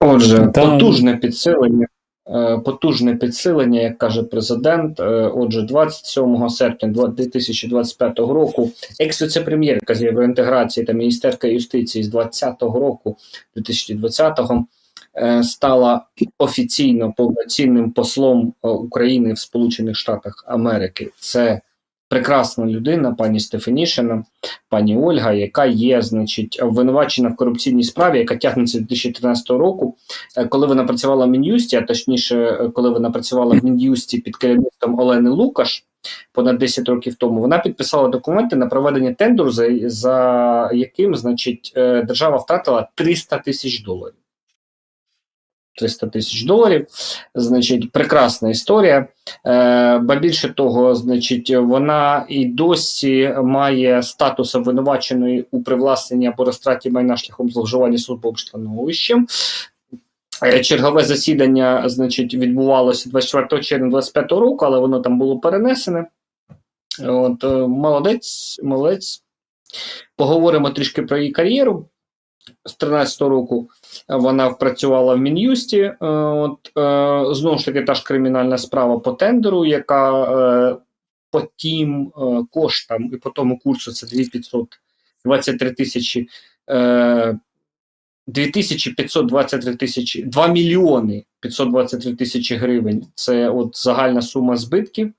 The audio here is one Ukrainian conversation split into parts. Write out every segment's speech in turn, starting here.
Отже, Та- потужне підсилення. е, Потужне підсилення, як каже президент. Е, Отже, 27 серпня 2025 року, екс-віцепрем'єрка з євроінтеграції та міністерка юстиції з 2020 року, 2020-го, е, стала офіційно повноцінним послом України в Сполучених Штатах Америки. Це прекрасна людина, пані Стефанішина, пані Ольга, яка є, значить, обвинувачена в корупційній справі, яка тягнеться з 2013 року. Е, Коли вона працювала в Мін'юсті, а точніше, е, коли вона працювала в Мін'юсті під керівництвом Олени Лукаш понад 10 років тому, вона підписала документи на проведення тендеру, за, за яким, значить, е, держава втратила 300 тисяч доларів. 300 тисяч доларів. Значить, прекрасна історія. Е, ба більше того, значить, вона і досі має статус обвинуваченої у привласненні або розтраті майна шляхом зловживання службовим становищем. Е, Чергове засідання, значить, відбувалося 24 червня 25 року, але воно там було перенесене. От, е, молодець, молодець. Поговоримо трішки про її кар'єру. З 13 року вона працювала в Мін'юсті. Е, От е, знову ж таки, та ж кримінальна справа по тендеру, яка е, по тим коштам і по тому курсу це 2523 тисячі. Е, 2523 тисячі, 2 мільйони 523 тисячі гривень. Це от загальна сума збитків.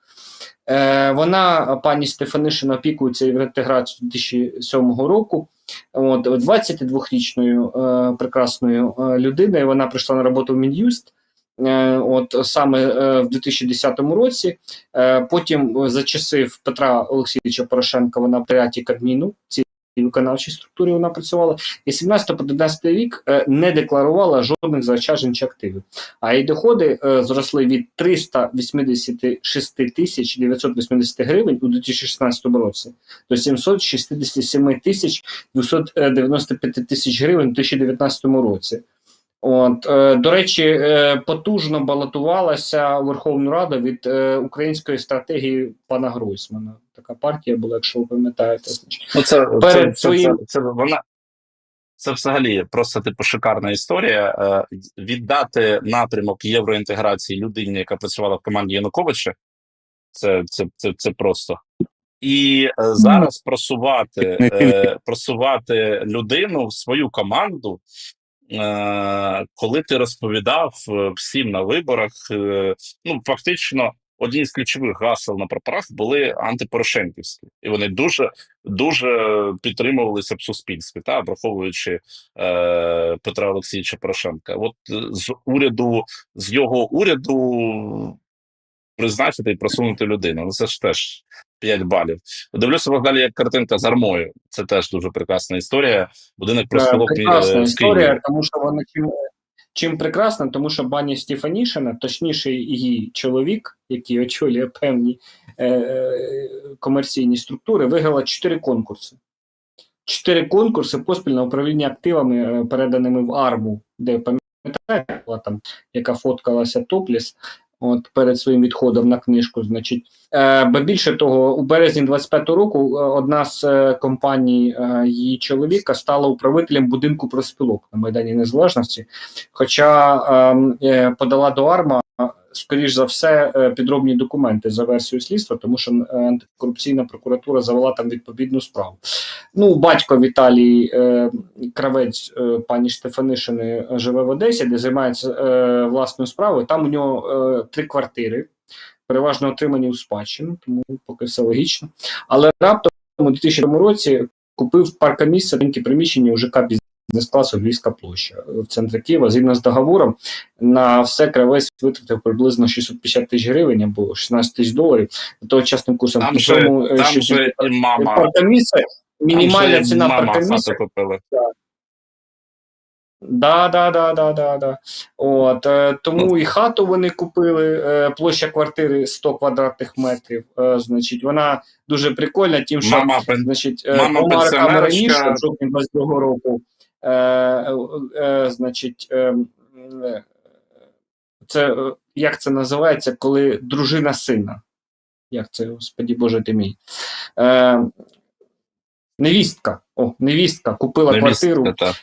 Е, вона, пані Стефанишина, опікується євроінтеграцією 2007 року. От 22-річною е, прекрасною е, людиною. Вона прийшла на роботу в Мін'юст. Е, от саме в 2010 році. Потім за часи Петра Олексійовича Порошенка вона прияті Кабміну ці виконавчій структурі вона працювала, і 17 по 19 рік е, не декларувала жодних заощаджень чи активів. А її доходи е, зросли від 386 тисяч 980 гривень у 2016 році до 767 тисяч 295 тисяч гривень у 2019 році. От, е, до речі, е, потужно балотувалася у Верховну Раду від е, української стратегії пана Гройсмана. Така партія була, якщо ви пам'ятаєте. Ну, це, Перед це, це, своїм- це, це, вона. Це взагалі просто типу шикарна історія. Е, віддати напрямок євроінтеграції людині, яка працювала в команді Януковича. Це, це, це, це просто. І е, зараз просувати, е, просувати людину в свою команду, коли ти розповідав е, всім на виборах, е, ну фактично. Одні з ключових гасел на прапорах були антипорошенківські, і вони дуже дуже підтримувалися в суспільстві, та враховуючи е, Петра Олексійовича Порошенка. От е, з уряду, з його уряду призначити і просунути людину. Ну це ж теж 5 балів. Дивлюся далі, як картинка з армою. Це теж дуже прекрасна історія. Будинок прекрасна е, в історія, тому що вона чим, чим прекрасна, тому що пані Стефанішина, точніше, її чоловік, який очолює певні е, е, комерційні структури, виграла чотири конкурси. Чотири конкурси поспіль на управління активами, е, переданими в арму, де пам'ятаєте, була там, яка фоткалася топліс. От перед своїм відходом на книжку, значить, е, бо більше того, у березні 25-го року е, одна з е, компаній е, її чоловіка стала управителем будинку проспілок на Майдані Незалежності. Хоча ем, подала до АРМА, скоріш за все, е, підробні документи за версією слідства, тому що е, антикорупційна прокуратура завела там відповідну справу. Ну, батько Віталій е, Кравець, пані Штефанишини, живе в Одесі, де займається власною справою. Там у нього три квартири, переважно отримані у спадщину, тому поки все логічно. Але раптом у 2000 році купив паркомісце маленьке приміщення у ЖК бізнес-класу Львівська площа в центрі Києва. Згідно з договором, на все кравець витратив приблизно 650 тисяч гривень або 16 тисяч доларів тогочасним курсом. Там же, е, там що же і мама. мінімальна там же ціна мама купили. Да, да, да, да, да, да. От, е, тому і хату вони купили, е, площа квартири 100 квадратних метрів. Е, значить, вона дуже прикольна, тим, що Мама значить, е, мама двома раніше, в жовтні 22 року, е, е, е, значить, е, е, це е, як це називається, коли дружина сина. Як це, господі Боже ти мій. Е, невістка. О, невістка купила невістка, квартиру. та.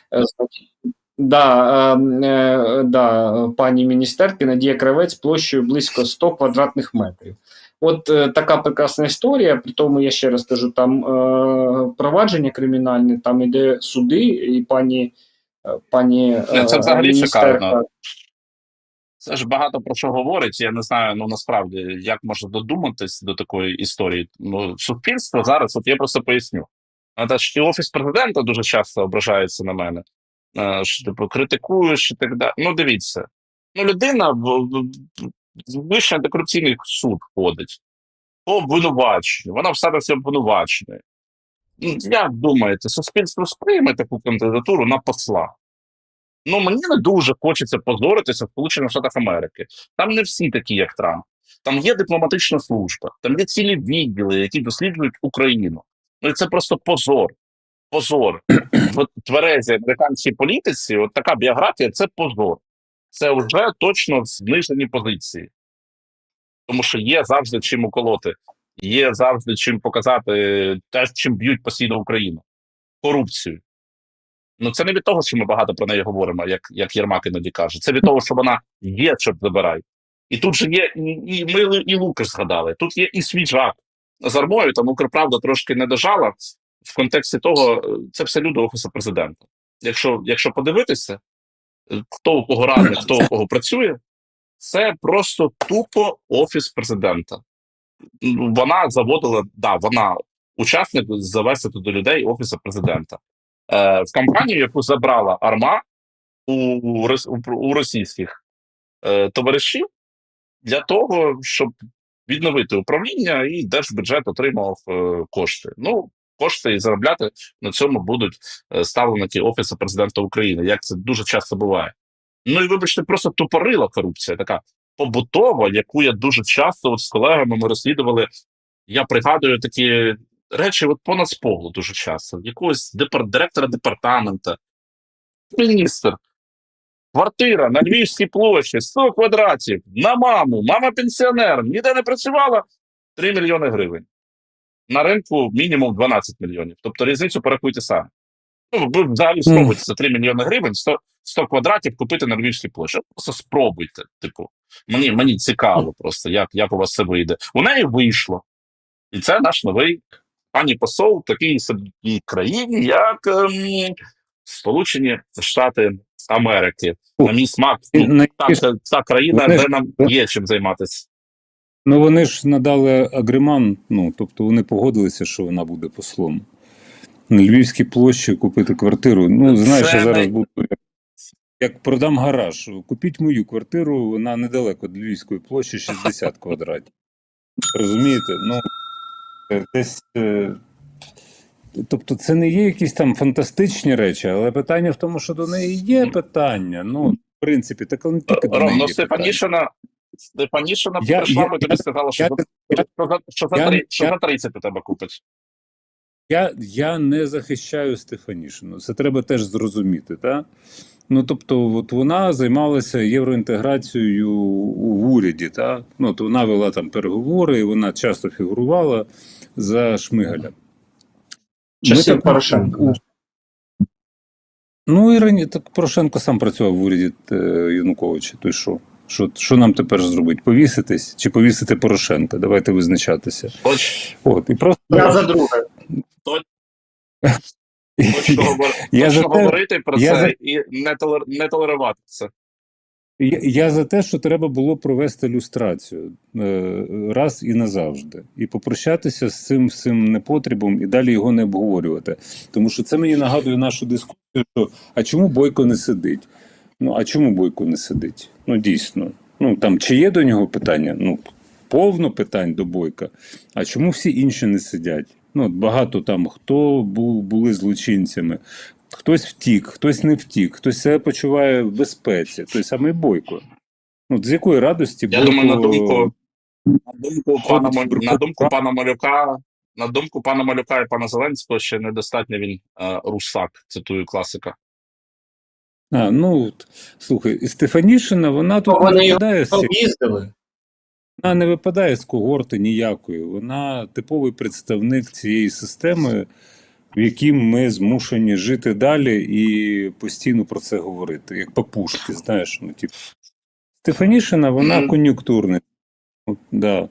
Е, Да, е, е, да, пані міністерки Надія Кравець площею близько 100 квадратних метрів. От е, така прекрасна історія. При тому я ще раз кажу, там е, провадження кримінальне, там іде суди, і пані, е, пані Ні, це е, взагалі міністерка шикарно. Це ж багато про що говорить. Я не знаю, ну насправді як можна додуматись до такої історії. Ну, суспільство зараз, от я просто поясню. Ж і офіс президента дуже часто ображається на мене. Е, Що типу критикуєш і так далі. Ну, дивіться. Ну, людина в, Вищий антикорупційний суд ходить по обвинуваченню. Вона в себе все обвинувачене. Ну, Як думаєте, суспільство сприйме таку кандидатуру на посла? Ну, мені не дуже хочеться позоритися в Сполучених Штатах Америки. Там не всі такі, як Трамп. Там є дипломатична служба, там є цілі відділи, які досліджують Україну. Ну і це просто позор. Позор. В тверезій американській політиці, от така біографія це позор. Це вже точно знижені позиції. Тому що є завжди чим уколоти, є завжди чим показати те, чим б'ють постійно Україну. Корупцію. Ну, це не від того, що ми багато про неї говоримо, як, як Єрмак іноді каже. Це від того, що вона є, щоб забирай. І тут же є і, і ми і Лукаш згадали. Тут є і свіжак з армою, там Укрправда трошки не дожала в контексті того, це все люди офісу президента. Якщо, якщо подивитися, е, хто у кого радник, хто у кого працює, це просто тупо офіс президента. Ну, Вона заводила, да, вона учасник завести до людей офісу президента. Е, в кампанію, яку забрала Арма у, у російських е, товаришів, для того, щоб відновити управління, і держбюджет отримав е, кошти. Ну, кошти і заробляти на цьому будуть е, ставленики Офісу президента України, як це дуже часто буває. Ну і вибачте, просто тупорила корупція, така побутова, яку я дуже часто от з колегами ми розслідували. Я пригадую такі речі, от понад споглу дуже часто. Якогось депар... директора департамента, міністр, квартира на Львівській площі, 100 квадратів, на маму, мама пенсіонер, ніде не працювала 3 мільйони гривень. На ринку мінімум 12 мільйонів. Тобто різницю порахуйте самі. Ну, ви взагалі спробуйте за 3 мільйони гривень 100, 100 квадратів купити на Львівській площі. Просто спробуйте. Типу, мені, мені цікаво просто, як, як у вас це вийде. У неї вийшло. І це наш новий пані посол в такій собі країні, як ем, Сполучені Штати Америки. На мій смак, ну, та, та країна, де нам є чим займатися. Ну вони ж надали агриман, ну тобто вони погодилися, що вона буде послом. На Львівській площі купити квартиру. Ну, знаєш, я зараз буду. як- продам гараж, купіть мою квартиру, вона недалеко від Львівської площі 60 квадратів. Розумієте? Ну, е, десь. е, Тобто це не є якісь там фантастичні речі, але питання в тому, що до неї є питання. Ну, в принципі, так не тільки до неї. Ну є питання. Я- прийшла я- би тобі сказала, що, я- за, що, за, що, за, я- три- що я- за 30 у тебе купить. Я, я не захищаю Стефанішину. Це треба теж зрозуміти. Та? Ну, тобто, от вона займалася євроінтеграцією у уряді. Та? Ну, то вона вела там переговори, і вона часто фігурувала за Шмигаля. часів у- Ну, і рані, так Порошенко сам працював в уряді е, Януковича. То й що? Що, що нам тепер зробити? Повіситись чи повісити Порошенка? Давайте визначатися. Хоч, От, і просто... Я за друге. Я точно за те- говорити про я це за- і не, толер, не толерувати це. Я, я за те, що треба було провести люстрацію е, раз і назавжди, і попрощатися з цим всім непотрібом і далі його не обговорювати. Тому що це мені нагадує нашу дискусію, що а чому Бойко не сидить? Ну а чому Бойко не сидить? Ну дійсно. Ну там чи є до нього питання? Ну повно питань до Бойка. А чому всі інші не сидять? Ну от багато там хто був були злочинцями. Хтось втік, хтось не втік, хтось себе почуває в безпеці, той самий Бойко. Ну, з якої радості Я Бойко... думаю, на думку, на думку, пана, на думку пана Малюка, на думку пана Малюка і пана Зеленського, ще недостатньо він е, русак, цитую класика. А, ну, слухай, Стефанішина, вона тут вони не випадає, з, Їздили. вона не випадає з когорти ніякої. Вона типовий представник цієї системи, в яким ми змушені жити далі і постійно про це говорити, як папушки, знаєш. Ну, типу. Стефанішина, вона Мгм. кон'юнктурна. Да.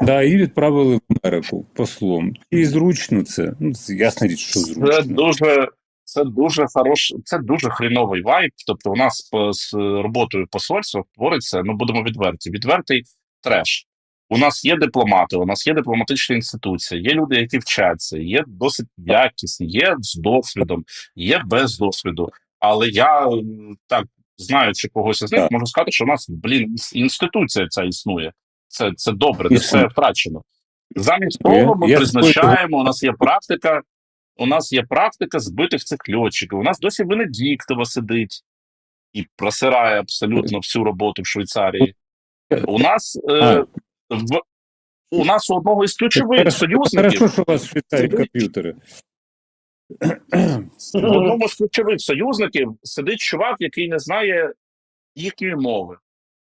Да, її відправили в Америку послом. І зручно це. Ну, ясна річ, що Це зручно. дуже, це дуже хорош, це дуже хріновий вайб. Тобто, у нас з роботою посольства твориться, ну будемо відверті, відвертий треш. У нас є дипломати, у нас є дипломатичні інституції, є люди, які вчаться, є досить якісні, є з досвідом, є без досвіду. Але я так знаючи когось із них, можу сказати, що у нас, блін, інституція ця існує. Це, це добре, не все втрачено. Замість того, ми призначаємо, у нас є практика, у нас є практика збитих цих льотчиків. У нас досі Венедіктова сидить і просирає абсолютно всю роботу в Швейцарії. У нас, е, в, у нас у одного із ключових союзників хорошо, що у вас в Швейцарії комп'ютери. в одному з ключових союзників сидить чувак, який не знає їхньої мови,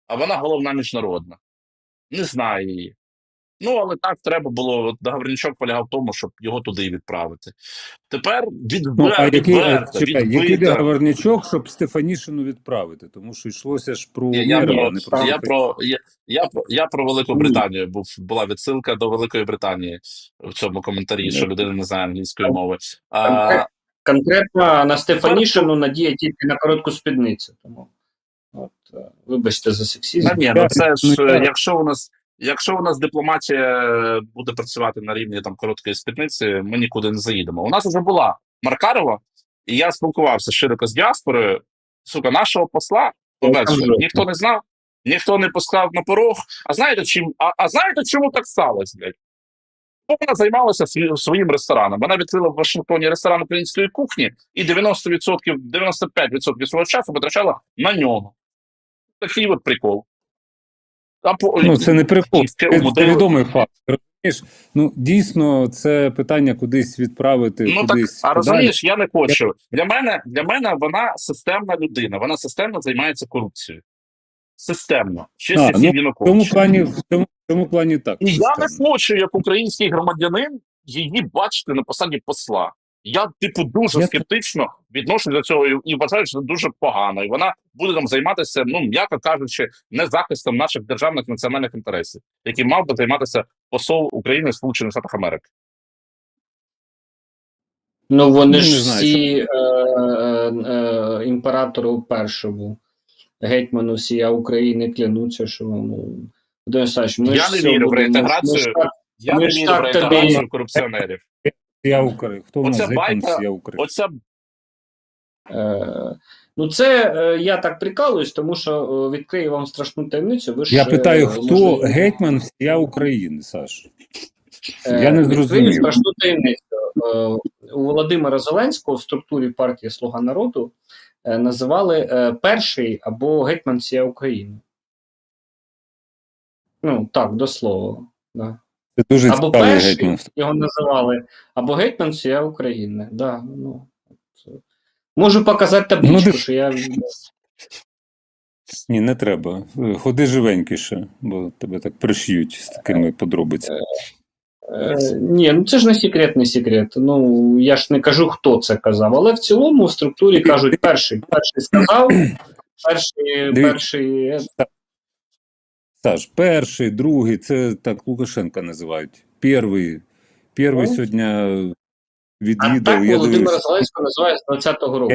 а вона головна міжнародна. Не знає її. Ну, але так треба було. Договорничок полягав в тому, щоб його туди відправити. Тепер відвер, Ну, а який, а, відверто, чекай, який договорничок, щоб Стефанішину відправити? Тому що йшлося ж про Я, я, про, не про я, про, я, я, я про Велику Британію був була відсилка до Великої Британії в цьому коментарі, що людина не знає англійської мови. А, Конкретно на Стефанішину надія тільки на коротку спідницю. Тому от, е, вибачте за сексизм. Та ні, ну це ж Ну, якщо у нас. Якщо у нас дипломатія буде працювати на рівні там короткої спідниці, ми нікуди не заїдемо. У нас вже була Маркарова, і я спілкувався широко з діаспорою. Сука, нашого посла жовтий. ніхто не знав, ніхто не пускав на порог. А знаєте, чим? А, а знаєте, чому так сталося? Блядь? Вона займалася своїм рестораном. Вона відкрила в Вашингтоні ресторан української кухні і 90%, 95% свого часу витрачала на нього. Такий от прикол. По, Ну, це не прикол, це, це умудрили- відомий факт. Розумієш? Ну, дійсно, це питання кудись відправити, Ну так, а розумієш, я не хочу. Для мене, для мене вона системна людина. Вона системно займається корупцією. Системно. Ще А, ну, В цьому плані, в цьому, в цьому плані так. І я не хочу, як український громадянин, її бачити на посаді посла. Я, типу, дуже Я- скептично відношусь до цього і- і вважаю, що це дуже погано. І вона буде там займатися, ну м'яко кажучи, не захистом наших державних національних інтересів, яким мав би займатися посол України в Сполучених Штатах Америки. Ну вони Ну, ж не всі е, е, е, імператору першому, гетьману всія України клянуться, що ну, Володимир Олександрович, ми Я ж не вірю в будемо- реінтеграцію. ми ж так- Я Ми не вірю в тобі- корупціонерів. Я Україна. Хто в нас байка- Україна? Оця Е, ну, це е, я так прикалуюсь, тому що е, відкрию вам страшну таємницю. Ви ж, Я е, питаю, хто можливо, гетьман всія України, Саш? е, я не відкрию зрозумів. страшну таємницю. Е, у Володимира Зеленського в структурі партії Слуга народу е, називали е, перший або гетьман всія України. Ну, так, до слова. Да. Це дуже Або перший гетьман. його називали, або гетьман всія України. Да, ну, Можу показати табличку, Ну, ти- що я. Ні, не треба. Ходи живенькіше, бо тебе так приш'ють з такими подробицями. Е, ні, ну це ж не секретний секрет. Ну я ж не кажу, хто це казав, але в цілому в структурі кажуть, перший, перший сказав, перший, перший. Саш, перший, другий, це так Лукашенка називають. Перший, перший Ну. сьогодні А відвідав. так Я, Володимира дивлюсь, Зеленського називає з 20-го року.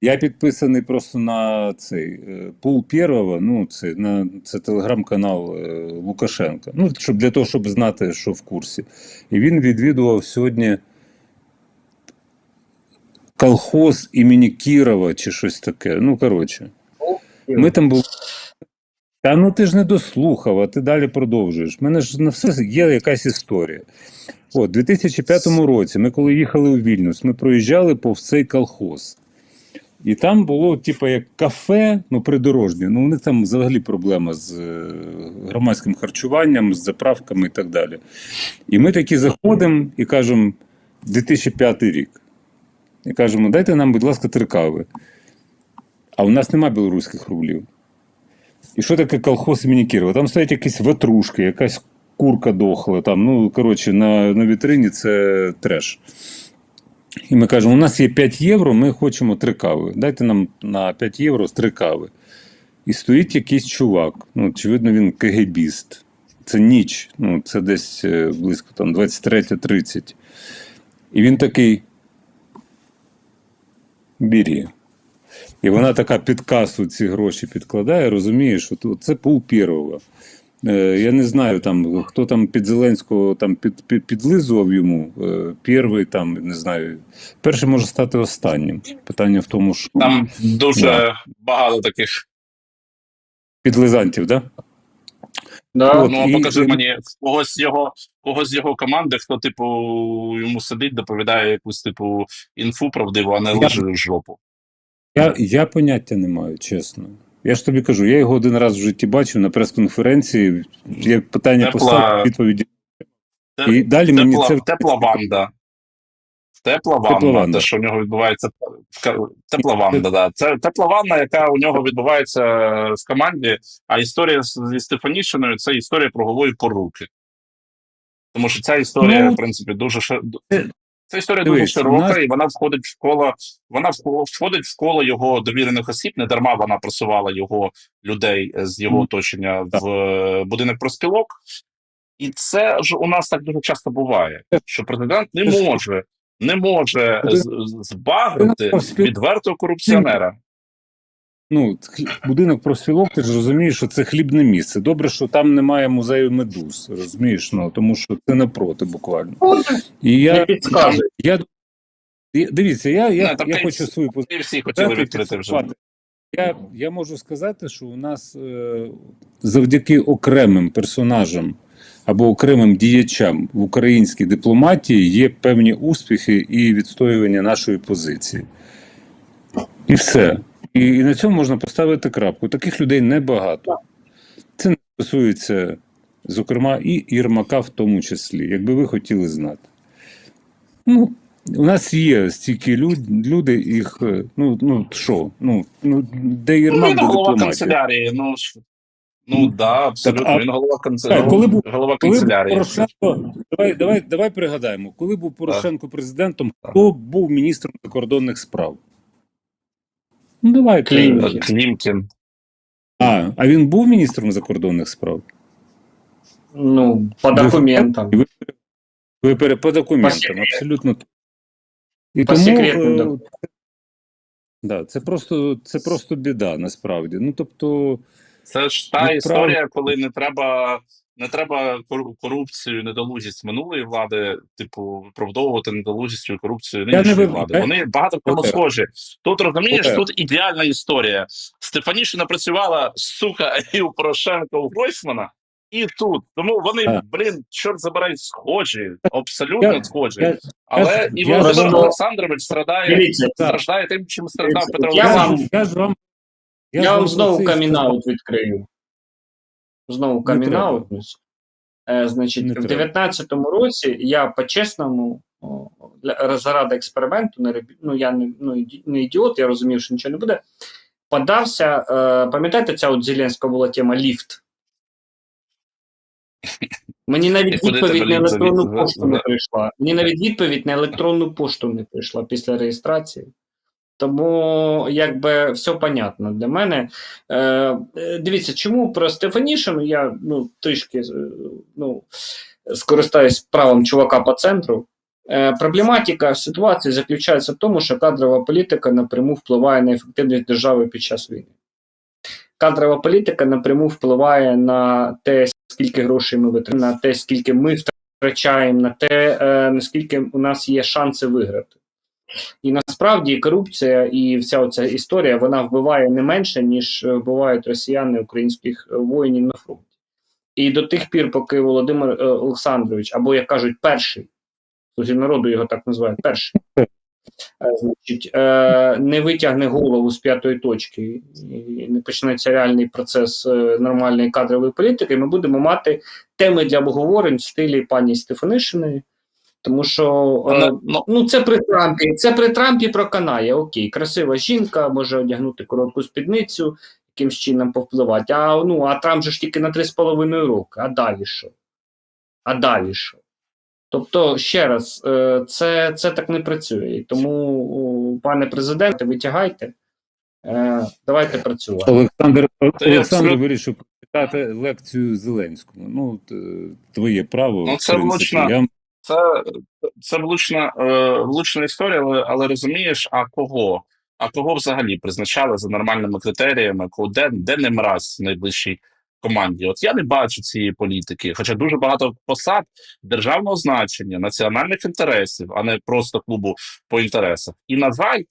я підписаний просто на цей е, пул первого, ну це на це телеграм-канал е, Лукашенка. Ну, щоб для того, щоб знати, що в курсі. І він відвідував сьогодні колхоз імені Кірова чи щось таке. Ну, коротше. Ми там були. Та ну ти ж не дослухав, а ти далі продовжуєш. У мене ж на все є якась історія. От, у 2005 році, ми коли їхали у Вільнюс, ми проїжджали повз цей колхоз. І там було, типу, як кафе, ну, придорожнє. Ну, у них там взагалі проблема з е, громадським харчуванням, з заправками і так далі. І ми такі заходимо і кажемо: 2005 рік. І кажемо, дайте нам, будь ласка, три кави. А у нас нема білоруських рублів. І що таке колхоз імені Кірова? Там стоять якісь ватрушки, якась курка дохла. Там, ну, коротше, на, на вітрині це треш. І ми кажемо: у нас є 5 євро, ми хочемо три кави. Дайте нам на 5 євро три кави. І стоїть якийсь чувак. Ну, очевидно, він КГБіст. Це ніч, ну, це десь е, близько там 23.30. І він такий. Бірі. І вона така під касу ці гроші підкладає, розумієш, що це пол Пірова. Е, я не знаю, там, хто там під Зеленського там під, під, підлизував йому. Е, перший там, не знаю. Перший може стати останнім. Питання в тому, що Там дуже Да. багато таких. підлизантів, так? Да? Да? От, ну, і- покажи і- мені когось з його, когось з його команди, хто, типу, йому сидить, доповідає якусь, типу, інфу правдиву, а не лише в жопу. Я, я поняття не маю, чесно. Я ж тобі кажу, я його один раз в житті бачив на прес-конференції. Я питання Тепла- поставив відповіді. І далі мені Тепла, це тепла ванда. Тепла ванна, Тепла ванна. те, що у нього відбувається. Тепла ванна, да. Це тепла ванна, яка у нього відбувається в команді. А історія зі Стефанішиною це історія про голову і поруки. Тому що ця історія, Ну, в принципі, дуже Ця історія дивись, дуже широка, нас- і вона входить в школа. Вона вх- входить в коло його довірених осіб. Не дарма вона просувала його людей з його оточення оточення в будинок проспілок. І це ж у нас так дуже часто буває, що президент не може, не може Будинок- з- з- збагрити Будинок проспілок- відвертого корупціонера. Ну, будинок профспілок, ти ж розумієш, що це хлібне місце. Добре, що там немає музею медуз, розумієш? Ну, тому що це напроти буквально. І я, я, я дивіться, я, я, Не, я хочу свою позицію. Всі хотіли відкрити вже. Я, я можу сказати, що у нас е, завдяки окремим персонажам або окремим діячам в українській дипломатії є певні успіхи і відстоювання нашої позиції. І все. І, і на цьому можна поставити крапку. Таких людей небагато. Це не стосується, зокрема, і Єрмака в тому числі, якби ви хотіли знати. Ну, у нас є стільки люд, люди, їх, е, ну, ну що, ну, ну, де Ну, Єрмак він до голова канцелярії. Ну, ж- ну Ну, да, абсолютно. а- він голова канцелярії. коли був- голова Коли канцелярії. Порошенко, давай, давай, давай пригадаємо, коли був Порошенко президентом, хто був міністром закордонних справ? Ну, давайте. Клімкін. Клімкін. А, а він був міністром закордонних справ? Ну, по документам. Ви, ви пере- по документам, секрету. абсолютно. І По тому, секретним е, документам. да, це просто це просто біда, насправді. Ну, тобто, Це ж та Відправ- історія, коли не треба, не треба корупцію, недолугість минулої влади, типу, виправдовувати недолугість і корупцію не нинішньої влади. Вони багато в чому схожі. Тут розумієш, тут ідеальна історія. Стефанішина працювала сука і у Порошенка у Гройсмана. І тут тому вони, блін, чорт забирай, схожі, абсолютно схожі. Але я- і Володимир Олександрович страдає, страждає тим, чим страждав Петро я я, вам- Олександрович. я знову камінаут відкрию. Знову камінаут. Е, значить, Не в треба. 19-му році я по-чесному, для, заради експерименту, не, ну я не, ну, не ідіот, я розумів, що нічого не буде. Подався, е, пам'ятаєте, ця от Зеленська була тема ліфт. Мені навіть відповідь на електронну пошту не прийшла. Мені навіть відповідь на електронну пошту не прийшла після реєстрації. Тому якби все понятно для мене. Е, дивіться, чому про Стефанішину я ну, трішки е, ну, скористаюсь правом чувака по центру. Е, проблематика ситуації заключається в тому, що кадрова політика напряму впливає на ефективність держави під час війни. Кадрова політика напряму впливає на те, скільки грошей ми витрачаємо, на те, скільки ми втрачаємо, на те, е, наскільки у нас є шанси виграти. І насправді корупція і вся оця історія вона вбиває не менше, ніж е, вбивають росіяни українських е, воїнів на фронті. І до тих пір, поки Володимир е, Олександрович, або як кажуть, перший, слуги народу його так називають, перший, значить, не витягне голову з п'ятої точки і не почнеться реальний процес нормальної кадрової політики, ми будемо мати теми для обговорень в стилі пані Стефанишиної. Тому що е, Ну, ну, це при Трампі. Це при Трампі проканає. Окей, красива жінка може одягнути коротку спідницю, якимсь чином повпливати. А ну а Трамп же ж тільки на 3,5 роки. А далі що? А далі що? Тобто, ще раз, е, це, це так не працює. Тому, пане президенте, витягайте, е, давайте працювати. Олександр Олександр вирішив прочитати лекцію Зеленському. Ну, твоє право. Ну, це принципі. Це, це влучна, е, влучна історія, але, але розумієш, а кого? А кого взагалі призначали за нормальними критеріями, де, де не мразь в найближчій команді? От я не бачу цієї політики, хоча дуже багато посад державного значення, національних інтересів, а не просто клубу по інтересах. І на жаль,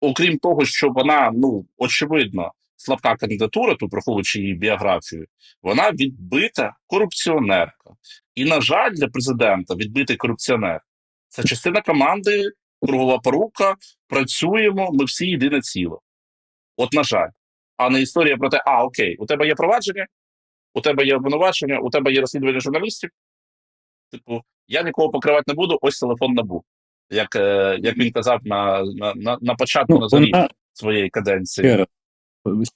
окрім того, що вона ну очевидно слабка кандидатура, тут враховуючи її біографію, вона відбита корупціонерка. І, на жаль, для президента відбитий корупціонер це частина команди, кругова порука. Працюємо, ми всі єдине ціло. От, на жаль, а не історія про те, а окей, у тебе є провадження, у тебе є обвинувачення, у тебе є розслідування журналістів. Типу, я нікого покривати не буду, ось телефон набу. Як, е, як він казав на, на, на, на початку ну, на зорі вона своєї каденції.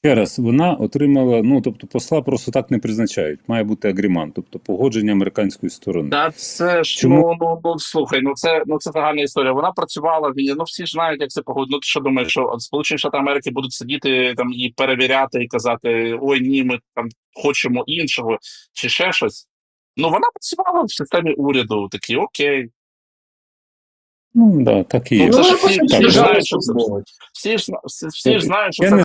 Ще раз. Вона отримала, ну тобто посла просто так не призначають. Має бути агрімант, тобто погодження американської сторони. Та це ж Чому? ну, ну, ну слухай, ну це ну це загальна історія. Вона працювала в. Ну всі ж знають, як це погодить. Ну що думаєш, що от Сполучені Штати Америки будуть сидіти там і перевіряти, і казати: ой, ні, ми там хочемо іншого, чи ще щось. Ну вона працювала в системі уряду. Такі окей. Ну да, так і є. Ну, це ж Ну, всі- всі ж знають, що службовець. Всі ж всі, всі ж знають, що це